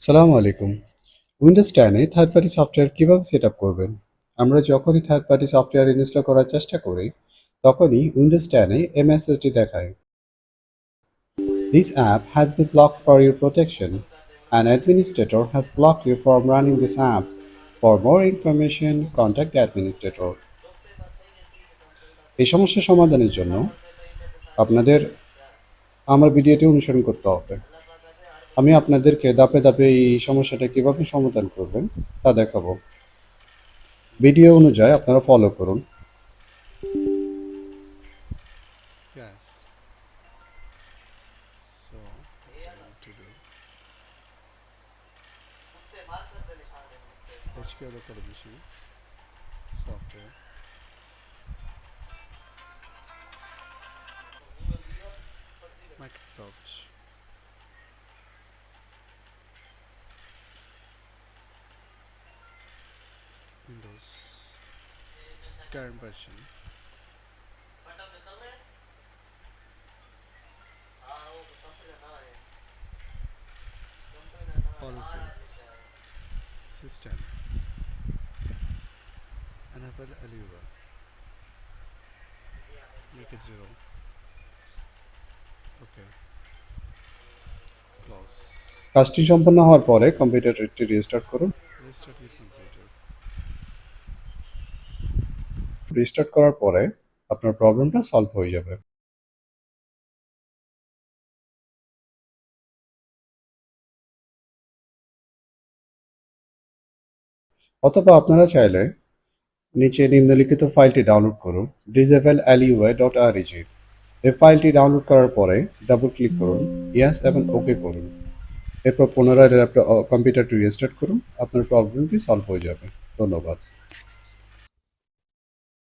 সালামু আলাইকুম। উইন্ডোজ টেনে থার্ড পার্টি সফটওয়্যার কীভাবে সেট করবেন? আমরা যখনই থার্ড পার্টি সফটওয়্যার ইনস্টল করার চেষ্টা করি তখনই উইন্ডোজ টেনে মেসেজটি দেখায়। This app has been blocked for your protection An administrator has blocked you from running app. For more information, contact the administrator. এই সমস্যার সমাধানের জন্য আপনাদের আমার ভিডিওটি অনুসরণ করতে হবে। আমি আপনাদেরকে দাপে দাপে এই সমস্যাটা কীভাবে সমাধান করবেন তা দেখাবো ভিডিও অনুযায়ী আপনারা ফলো করুন. Microsoft. Windows. Current version. Policies. System. Enable Aliva. Make it zero. Okay. Close. কাজটি সম্পন্ন হওয়ার পরে কম্পিউটারটি রিস্টার্ট করুন Restart রিস্টার্ট করার পরে আপনার প্রবলেমটা সলভ হয়ে যাবে। অথবা আপনারা চাইলে নিচে নিম্নলিখিত ফাইলটি ডাউনলোড করুন ডিজেবল অ্যালিওয়ে ডট আর এই ফাইলটি ডাউনলোড করার পরে ডাবল ক্লিক করুন ইয়াস এবং ওকে করুন। এরপর পুনরায় কম্পিউটারটি রিস্টার্ট করুন, আপনার প্রবলেমটি সলভ হয়ে যাবে। ধন্যবাদ।